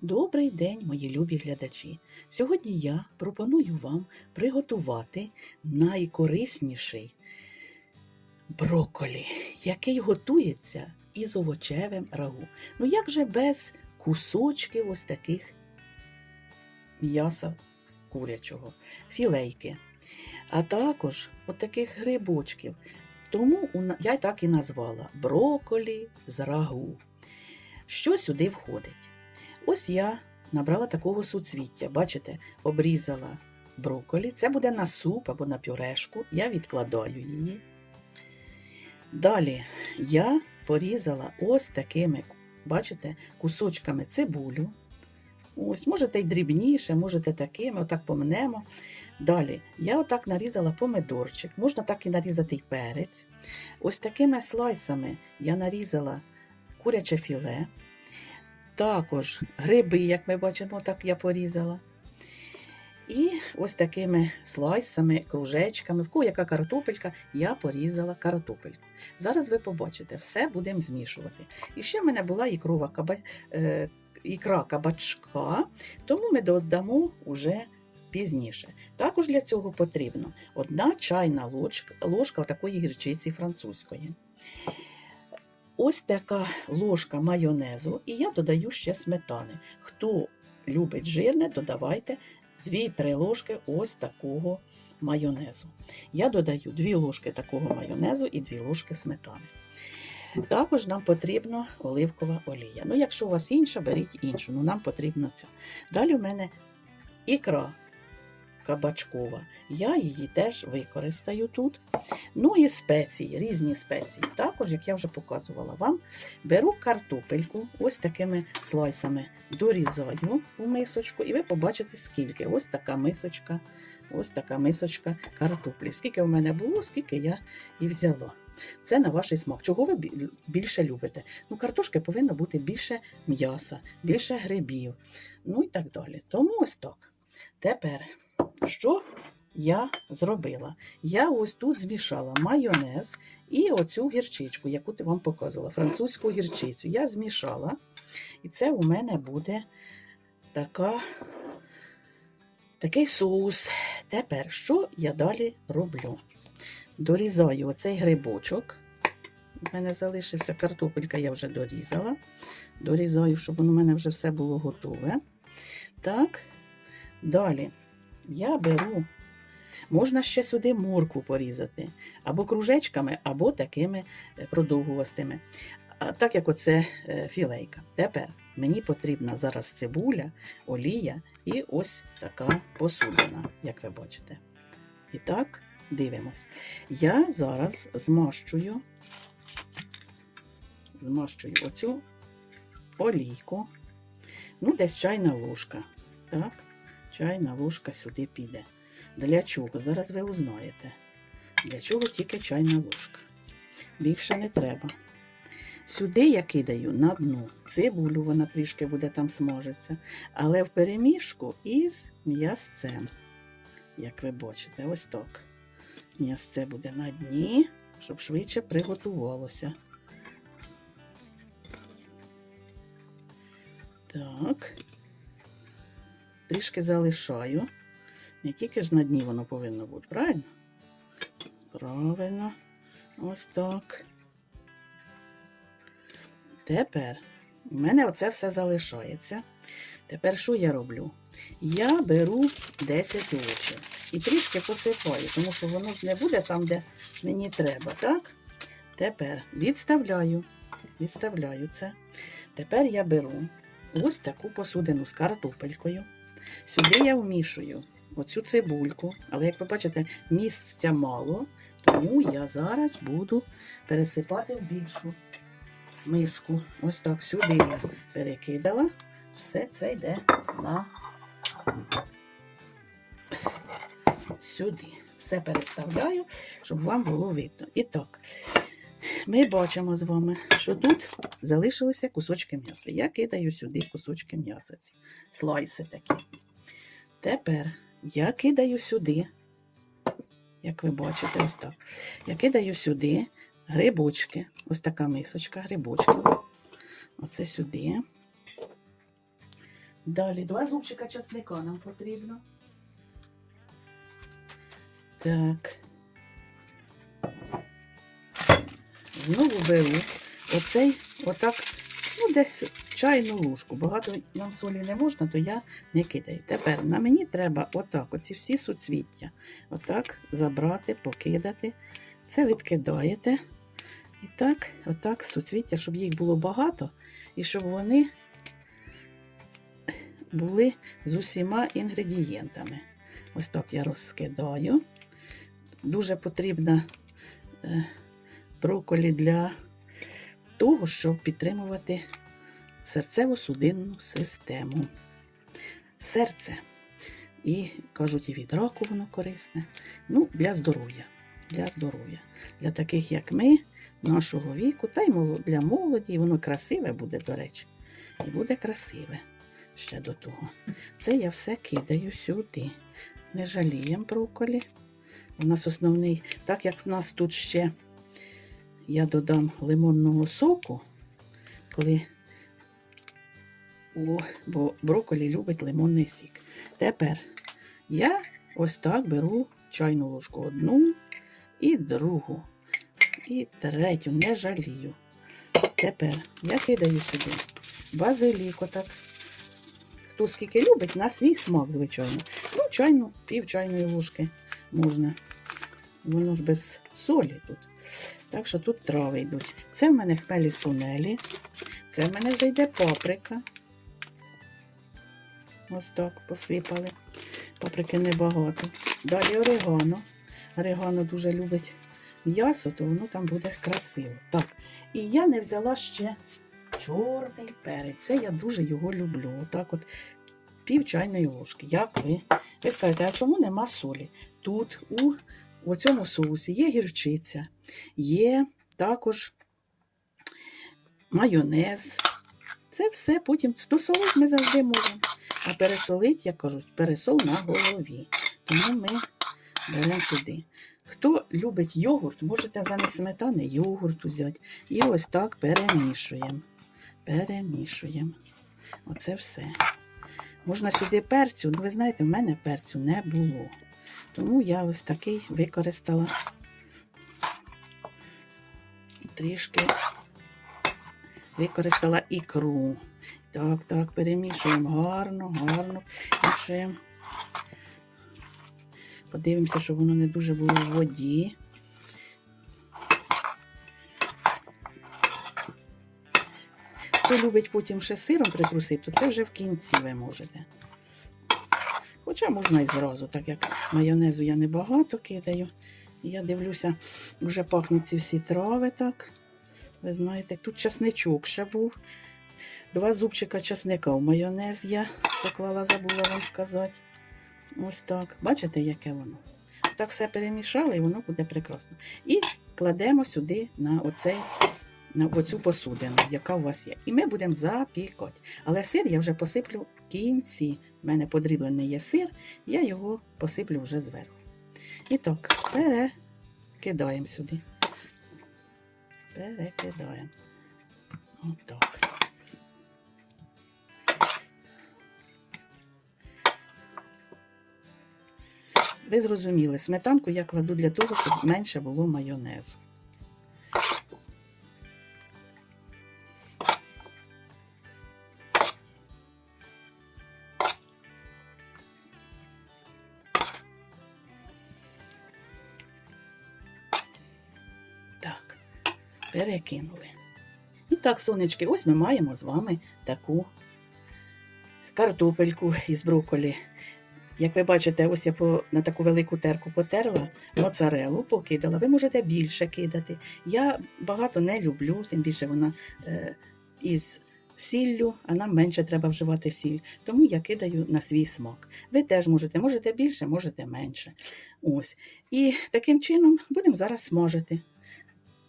Добрий день, мої любі глядачі! Сьогодні я пропоную вам приготувати найкорисніший брокколі, який готується із овочевим рагу. Ну як же без кусочків ось таких м'яса курячого, філейки, а також от грибочків. Тому я так і назвала брокколі з рагу. Що сюди входить? Ось я набрала такого суцвіття, бачите, обрізала брокколі. Це буде на суп або на пюрешку. Я відкладаю її. Далі я порізала ось такими, бачите, кусочками цибулю. Ось, можете й дрібніше, можете такими, отак помнемо. Далі я отак нарізала помидорчик, можна так і нарізати й перець. Ось такими слайсами я нарізала куряче філе. Також гриби, як ми бачимо, так я порізала. І ось такими слайсами, кружечками, в кого яка картопелька, я порізала картопельку. Зараз ви побачите, все будемо змішувати. І ще в мене була ікрова каба... е, ікра кабачка, тому ми додамо уже пізніше. Також для цього потрібно одна чайна ложка, ложка такої гірчиці французької. Ось така ложка майонезу, і я додаю ще сметани. Хто любить жирне, додавайте 2-3 ложки ось такого майонезу. Я додаю 2 ложки такого майонезу і 2 ложки сметани. Також нам потрібна оливкова олія. Ну, якщо у вас інша, беріть іншу. Ну, нам потрібно ця. Далі в мене ікра кабачкова. Я її теж використаю тут. Ну і спеції, різні спеції. Також, як я вже показувала вам, беру картопельку, ось такими слайсами дорізаю у мисочку, і ви побачите, скільки. Ось така мисочка, ось така мисочка картоплі. Скільки в мене було, скільки я і взяла. Це на ваш смак. Чого ви більше любите? Ну, картошки повинно бути більше м'яса, більше грибів, ну і так далі. Тому ось так. Тепер, що я зробила? Я ось тут змішала майонез і оцю гірчичку, яку ти вам показувала, французьку гірчицю. Я змішала, і це у мене буде така, такий соус. Тепер, що я далі роблю? Дорізаю оцей грибочок. У мене залишився картопелька, я вже дорізала. Дорізаю, щоб у мене вже все було готове. Так, далі я беру, можна ще сюди моркву порізати, або кружечками, або такими е, продовгувастими. Так як оце е, філейка. Тепер мені потрібна зараз цибуля, олія і ось така посудина, як ви бачите. І так, дивимось. Я зараз змащую, змащую оцю олійку. Ну, десь чайна ложка. Так, чайна ложка сюди піде. Для чого? Зараз ви узнаєте. Для чого тільки чайна ложка. Більше не треба. Сюди я кидаю на дно цибулю, вона трішки буде там смажиться, але в перемішку із м'ясцем. Як ви бачите, ось так. М'ясце буде на дні, щоб швидше приготувалося. Так. Трішки залишаю. Не тільки ж на дні воно повинно бути, правильно? Правильно. Ось так. Тепер у мене оце все залишається. Тепер що я роблю? Я беру 10 овочів і трішки посипаю, тому що воно ж не буде там, де мені треба, так? Тепер відставляю, відставляю це. Тепер я беру ось таку посудину з картопелькою. Сюди я вмішую оцю цибульку, але як ви бачите, місця мало, тому я зараз буду пересипати в більшу миску. Ось так сюди я перекидала. Все це йде на сюди. Все переставляю, щоб вам було видно. І так, ми бачимо з вами, що тут залишилися кусочки м'яса. Я кидаю сюди кусочки м'яса, ці слайси такі. Тепер я кидаю сюди, як ви бачите, ось так. Я кидаю сюди грибочки. Ось така мисочка грибочків. Оце сюди. Далі два зубчика часника нам потрібно. Так. Знову беру оцей, отак, ну, десь чайну ложку. Багато нам солі не можна, то я не кидаю. Тепер на мені треба отак, оці всі суцвіття. Отак забрати, покидати. Це відкидаєте. І так, отак, суцвіття, щоб їх було багато, і щоб вони були з усіма інгредієнтами. Ось так я розкидаю. Дуже потрібна брокколі для того, щоб підтримувати серцево-судинну систему. Серце. І кажуть, і від раку воно корисне. Ну, для здоров'я. Для здоров'я. Для таких, як ми, нашого віку, та й для молоді, воно красиве буде, до речі. І буде красиве ще до того. Це я все кидаю сюди. Не жаліємо брокколі. У нас основний, так як в нас тут ще я додам лимонного соку, коли о, бо брокколі любить лимонний сік. Тепер я ось так беру чайну ложку одну і другу, і третю, не жалію. Тепер я кидаю сюди базилік, отак. Хто скільки любить, на свій смак, звичайно. Ну, чайну, пів чайної ложки можна. Воно ж без солі тут. Так що тут трави йдуть. Це в мене хмелі сунелі. Це в мене вже йде паприка. Ось так посипали. Паприки небагато. Далі орегано. Орегано дуже любить м'ясо, то воно там буде красиво. Так. І я не взяла ще чорний перець. Це я дуже його люблю. Отак от пів чайної ложки. Як ви? Ви скажете, а чому нема солі? Тут у, у цьому соусі є гірчиця, є також майонез. Це все потім досолити ми завжди можемо. А пересолить, як кажуть, пересол на голові. Тому ми беремо сюди. Хто любить йогурт, можете замість сметани йогурт взяти. І ось так перемішуємо. Перемішуємо. Оце все. Можна сюди перцю, ну ви знаєте, в мене перцю не було. Тому я ось такий використала трішки використала ікру. Так, так, перемішуємо гарно, гарно мішаємо. Подивимося, щоб воно не дуже було в воді. Хто любить потім ще сиром притрусити, то це вже в кінці ви можете. Хоча можна і зразу, так як майонезу я небагато кидаю. Я дивлюся, вже пахнуть ці всі трави так. Ви знаєте, тут часничок ще був. Два зубчика часника в майонез я поклала, забула вам сказати. Ось так. Бачите, яке воно? Так все перемішали і воно буде прекрасно. І кладемо сюди на оцей, на оцю посудину, яка у вас є. І ми будемо запікати. Але сир я вже посиплю в кінці. У мене подріблений є сир, я його посиплю вже зверху. І так, перекидаємо сюди. Перекидаємо. Отак. Ви зрозуміли, сметанку я кладу для того, щоб менше було майонезу. Перекинули. І так, сонечки, ось ми маємо з вами таку картопельку із брокколі. Як ви бачите, ось я по, на таку велику терку потерла моцарелу, покидала. Ви можете більше кидати. Я багато не люблю, тим більше вона е, із сіллю, а нам менше треба вживати сіль. Тому я кидаю на свій смак. Ви теж можете, можете більше, можете менше. Ось. І таким чином будемо зараз смажити.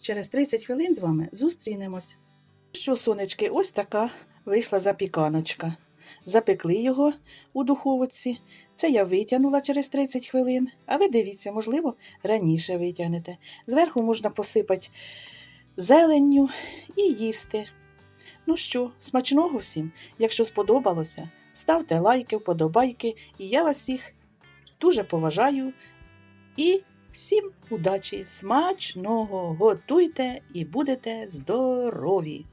Через 30 хвилин з вами зустрінемось. Що, сонечки, ось така вийшла запіканочка. Запекли його у духовці. Це я витягнула через 30 хвилин, а ви дивіться, можливо, раніше витягнете. Зверху можна посипати зеленню і їсти. Ну що, смачного всім! Якщо сподобалося, ставте лайки, вподобайки, і я вас всіх дуже поважаю. І всім удачі, смачного! Готуйте і будете здорові!